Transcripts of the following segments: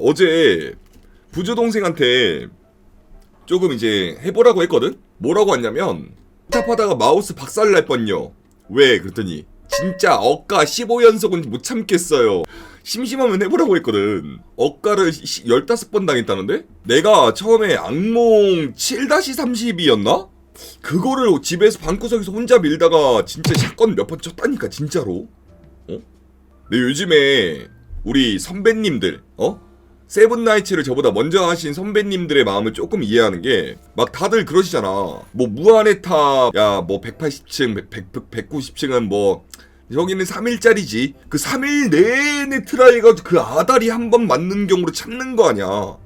어제 부주 동생한테 조금 이제 해보라고 했거든. 뭐라고 했냐면 탑하다가 마우스 박살 날 뻔요. 왜 그랬더니 진짜 억가 15연속은 못 참겠어요. 심심하면 해보라고 했거든. 억가를 15번 당했다는데? 내가 처음에 악몽 7-32였나? 그거를 집에서 방구석에서 혼자 밀다가 진짜 샷건 몇 번 쳤다니까 진짜로. 어? 근데 요즘에 우리 선배님들 어? 세븐나이츠를 저보다 먼저 하신 선배님들의 마음을 조금 이해하는 게 막 다들 그러시잖아. 뭐 무한의 탑, 야 뭐 180층, 100, 190층은 뭐 여기는 3일짜리지. 그 3일 내내 트라이가 그 아다리 한 번 맞는 경우로 참는 거 아니야.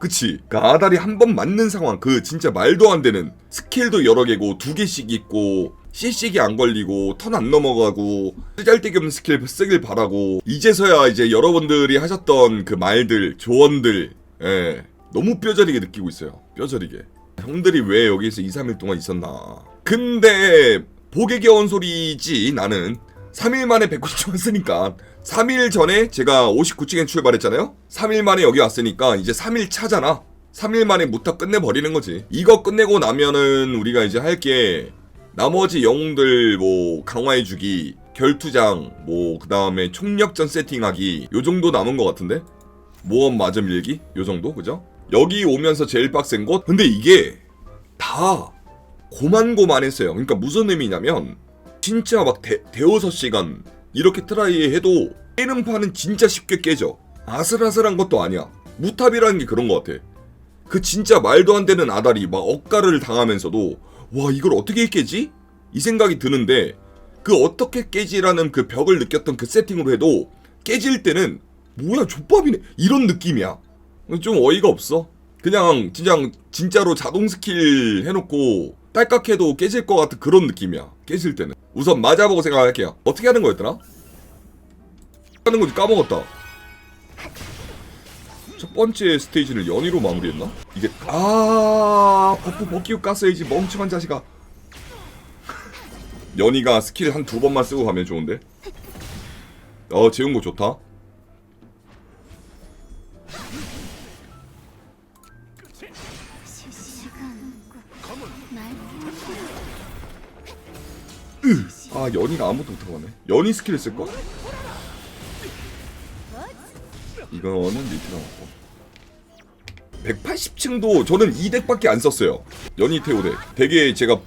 그치? 그 아다리 한 번 맞는 상황, 그 진짜 말도 안 되는 스킬도 여러 개고 두 개씩 있고 CC기 안 걸리고 턴 안 넘어가고 쓰잘데기 없는 스킬 쓰길 바라고 이제서야 이제 여러분들이 하셨던 그 말들, 조언들, 예, 너무 뼈저리게 느끼고 있어요. 뼈저리게. 형들이 왜 여기서 2, 3일 동안 있었나. 근데 복에 겨운 소리지 나는 3일 만에 190원 쓰니까 3일 전에 제가 59층에 출발했잖아요 3일 만에 여기 왔으니까 이제 3일 차잖아 3일 만에 무탑 끝내버리는 거지 이거 끝내고 나면은 우리가 이제 할게 나머지 영웅들 뭐 강화해주기 결투장 뭐 그 다음에 총력전 세팅하기 요 정도 남은 것 같은데 모험 마저 밀기 요 정도 그죠? 여기 오면서 제일 빡센 곳 근데 이게 다 고만고만했어요 그러니까 무슨 의미냐면 진짜 막 대, 대여섯 시간 이렇게 트라이 해도 깨는 판은 진짜 쉽게 깨져. 아슬아슬한 것도 아니야. 무탑이라는 게 그런 것 같아. 그 진짜 말도 안 되는 아다리 막 억가를 당하면서도 와 이걸 어떻게 깨지? 이 생각이 드는데 그 어떻게 깨지라는 그 벽을 느꼈던 그 세팅으로 해도 깨질 때는 뭐야 족밥이네 이런 느낌이야. 좀 어이가 없어. 그냥 진짜 진짜로 자동 스킬 해놓고 딸깍해도 깨질 것 같은 그런 느낌이야. 깨질 때는. 우선 맞아보고 생각할게요. 어떻게 하는 거였더라? 하는 건지 까먹었다. 첫 번째 스테이지를 연희로 마무리했나? 이게 아 버프 벗기고 깠어야지 멍청한 자식아. 연희가 스킬 한 두 번만 쓰고 가면 좋은데. 어 재운 거 좋다. 아 연희가 아무것도 못하고 가네. 연희 스킬을 쓸까? 이거는 맞고. 180층도 저는 2덱밖에 안 썼어요. 연희 태오 덱. 되게 제가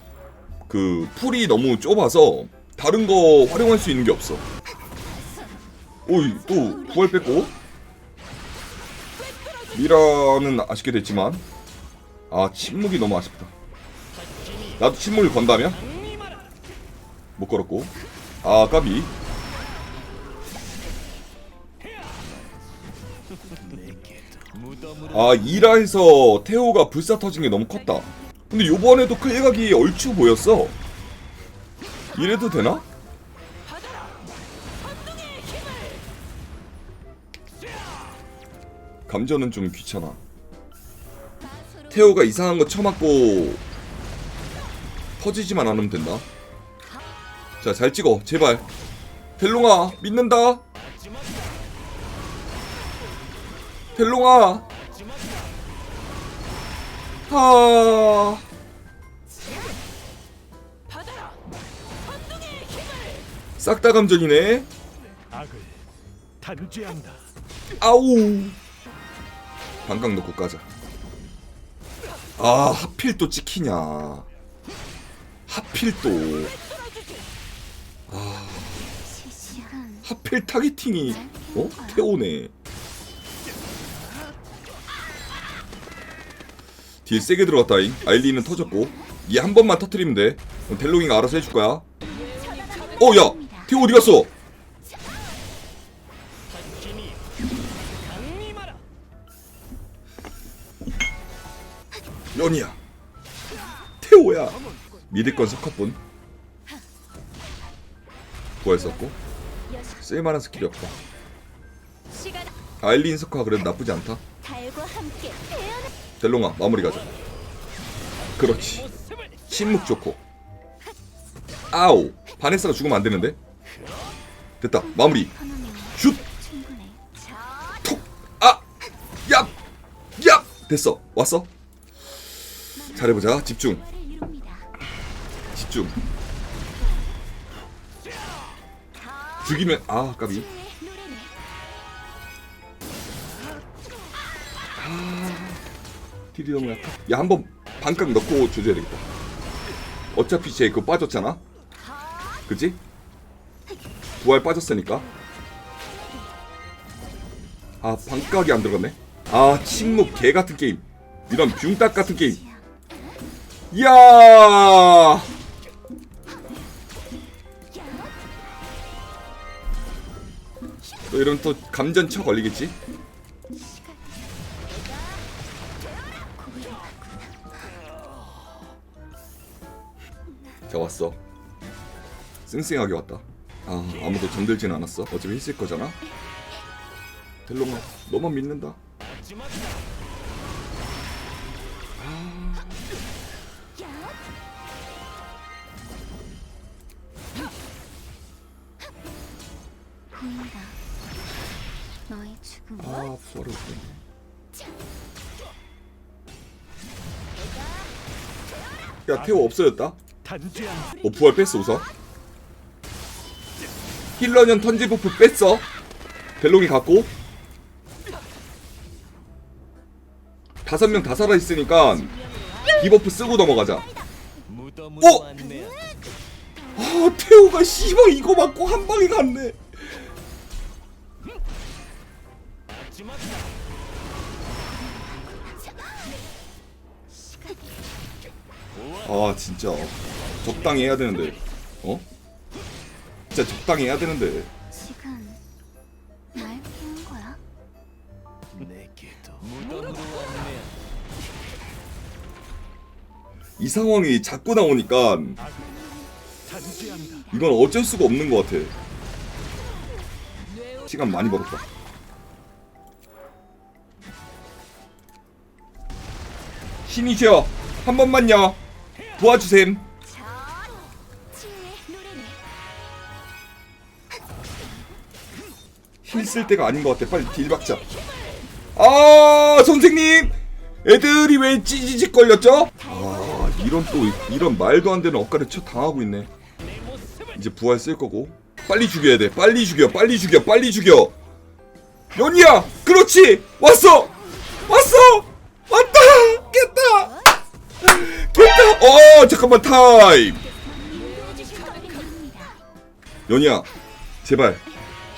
그 풀이 너무 좁아서 다른 거 활용할 수 있는 게 없어. 오이 또 부활 뺐고 미라는 아쉽게 됐지만 아 침묵이 너무 아쉽다. 나도 침묵을 건다면 못 걸었고 아 까비 아 이라에서 태호가 불사 터진 게 너무 컸다 근데 요번에도 클각이 얼추 보였어 이래도 되나? 감전은 좀 귀찮아 태호가 이상한 거 쳐맞고 터지지만 않으면 된다 자, 잘 찍어. 제발. 델롱아, 믿는다. 델롱아. 아. 싹다 감전이네. 악을 단죄한다. 아우. 방각 넣고 까자. 아, 하필 또 찍히냐. 하필 또. 하필 타겟팅이 어? 태오네 뒤에 세게 들어갔다잉. 아일리는 터졌고. 얘 한 번만 터트리면 돼. 델롱이가 알아서 해줄 거야. 어야! 태오 어디 갔어? 연이야. 태오야. 미드건 부활 썼고. 쓸만한 스킬이 없다 아일린 스커가 그래도 나쁘지 않다. 달과 함께. 태어나 델롱아 마무리 가자 그렇지. 침묵 좋고. 아우 바네스가 죽으면 안 되는데? 됐다 마무리. 슛! 충분해. 톡! 아! 됐어 왔어? 잘해보자 집중. 집중. 죽이면 아 까비 딜이 너무 약하 야 한번 반각 넣고 조져야 되겠다. 어차피 쟤 그거 빠졌잖아? 그치? 부활 빠졌으니까. 아 반각이 안 들어갔네. 아 침묵 개 같은 게임. 이런 뷰딱 같은 게임. 이야! 또 이러면 또 감전 쳐 걸리겠지? 자 왔어. 쌩쌩하게 왔다. 아 아무도 잠들진 않았어. 어차피 있을 거잖아. 델롱아 너만 믿는다. 보인다. 너의 아 부활을 못했네. 야 태호 없어졌다. 어 부활 뺐어 우선? 힐러년 턴지 버프 뺐어? 벨롱이 갖고? 다섯 명 다 살아있으니까 디버프 쓰고 넘어가자. 어? 아 태호가 씨발 이거 맞고 한 방에 갔네. 아 진짜 적당히 해야 되는데 어? 진짜 적당히 해야 되는데 지금 날 피운 거야? 내게도 무덤으로 안내. 이 상황이 자꾸 나오니까. 이건 어쩔 수가 없는 것 같아 시간 많이 벌었다 신이셔 한 번만요 도와주셈 힐 쓸 때가 아닌 것 같아. 빨리 딜 박자. 아 선생님, 애들이 왜 찌지직 걸렸죠? 아 이런 또 이런 말도 안 되는 엇가를 쳐 당하고 있네. 이제 부활 쓸 거고. 빨리 죽여야 돼. 빨리 죽여. 빨리 죽여. 빨리 죽여. 연이야, 그렇지. 왔어. 왔어. 왔다. 깼다. 깼다. 어 잠깐만 타임. 연이야, 제발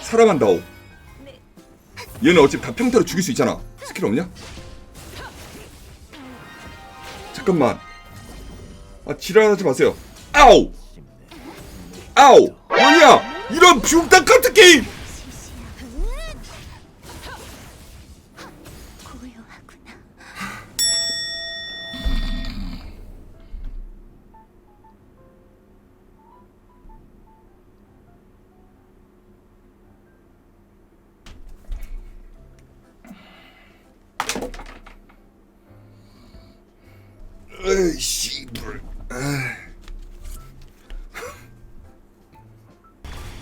사람한다오. 얘는 어차피 다 평타로 죽일 수 있잖아. 스킬 없냐? 잠깐만. 아 지랄하지 마세요. 아우, 아우, 연이야, 이런 뷰딱 같은 게임. 씨불.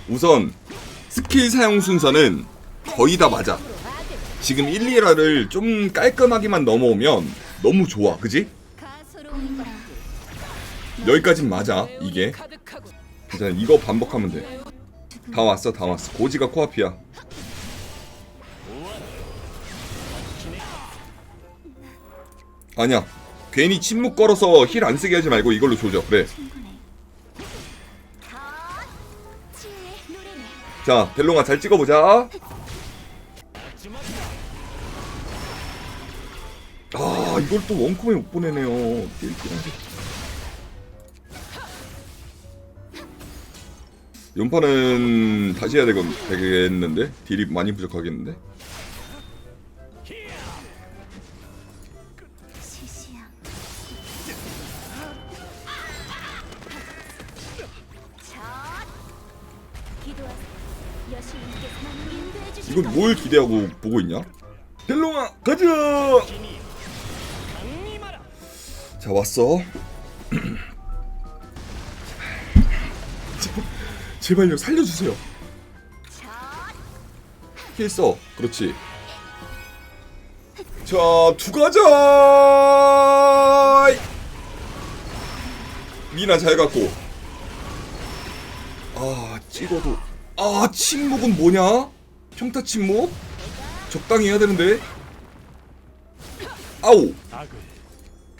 우선 스킬 사용 순서는 거의 다 맞아. 지금 1, 2라를 좀 깔끔하게만 넘어오면 너무 좋아, 그지? 여기까진 맞아 이게 괜찮아 이거 반복하면 돼 다 왔어 다 왔어 고지가 코앞이야 아니야 괜히 침묵 걸어서 힐 안 쓰게 하지 말고 이걸로 조져. 그래 노래네. 자 델롱아 잘 찍어보자. 아 이걸 또 원콤에 못 보내네요. 연판은 다시 해야 되겠는데? 딜이 많이 부족하겠는데 이건 뭘 기대하고 보고 있냐 델롱아 가자. 자 왔어 제발, 제발요 살려주세요 힐 써. 그렇지 자, 두 가자. 미나 잘 갖고. 아, 찍어도. 아, 침묵은 뭐냐? 평타 침묵? 적당히 해야 되는데. 아우. 악을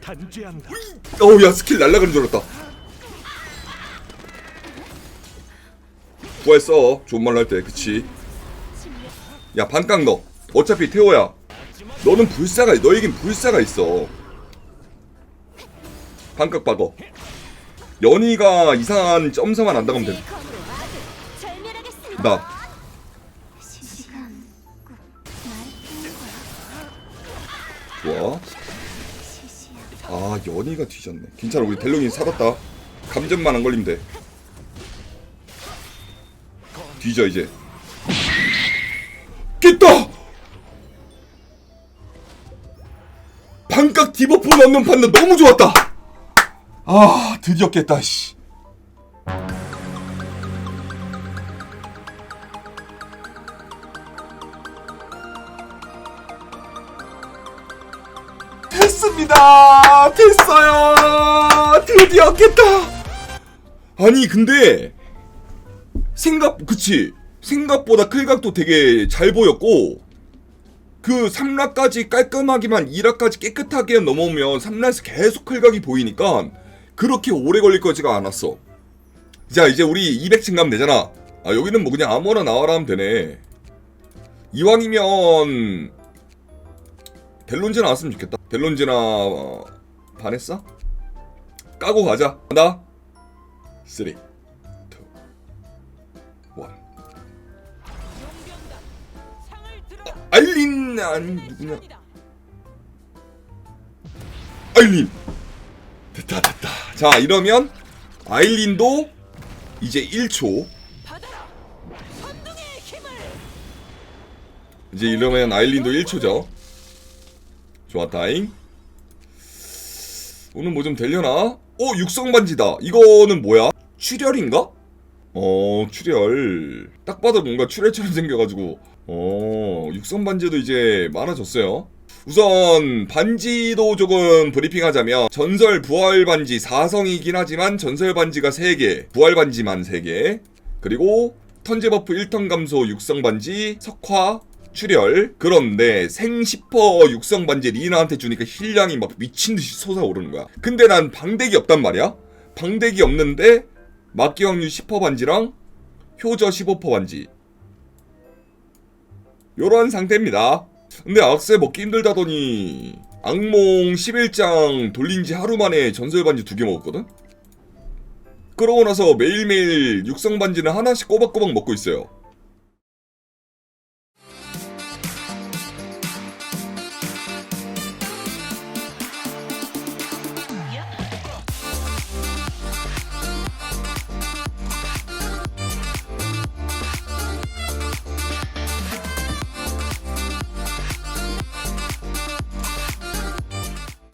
단죄한다. 어우, 야, 스킬 날라가는 줄 알았다. 부활써. 좋은 말로 할 때, 그치. 야, 반깡 너. 어차피 태호야. 너는 불사가, 너에겐 불사가 있어. 반깍 박어. 연희가 이상한 점사만 안 당하면 절멸하겠습니다. 연희가 뒤졌네. 괜찮아, 우리 델롱이 살았다. 감전만 안 걸리면 돼. 뒤져, 이제. 깼다! 반각 디버프 넣는 판단 너무 좋았다! 아, 드디어 깼다, 씨. 됐습니다! 됐어요! 드디어 깼다! 아니, 근데, 생각, 그치. 생각보다 클각도 되게 잘 보였고, 그 3락까지 깔끔하게만 2락까지 깨끗하게 넘어오면 3락에서 계속 클각이 보이니까 그렇게 오래 걸릴 거지가 않았어. 자, 이제 우리 200층 가면 되잖아. 아, 여기는 뭐 그냥 아무거나 나와라 하면 되네. 이왕이면 델론즈 나왔으면 좋겠다. 델론즈나 어, 반했어? 까고 가자. 나 3, 2, 1. 아일린 아니 누구냐? 아일린 됐다 됐다. 자 이러면 아일린도 이제 1초. 이제 이러면 아일린도 1초죠. 좋았다잉. 오늘 뭐 좀 되려나? 어 육성 반지다. 이거는 뭐야? 출혈인가? 어 출혈. 딱 봐도 뭔가 출혈처럼 생겨가지고 어 육성 반지도 이제 많아졌어요. 우선 반지도 조금 브리핑하자면 전설 부활 반지 4성이긴 하지만 전설 반지가 3개, 부활 반지만 3개, 그리고 턴제 버프 1턴 감소 육성 반지, 석화, 출혈. 그런데 생10% 육성 반지 리나한테 주니까 힐량이 막 미친 듯이 솟아오르는 거야. 근데 난 방대기 없단 말이야. 방대기 없는데 막기 확률 10% 반지랑 효저 15% 반지. 요런 상태입니다. 근데 악세 먹기 힘들다더니 악몽 11장 돌린 지 하루 만에 전설 반지 두 개 먹었거든? 그러고 나서 매일매일 육성 반지는 하나씩 꼬박꼬박 먹고 있어요.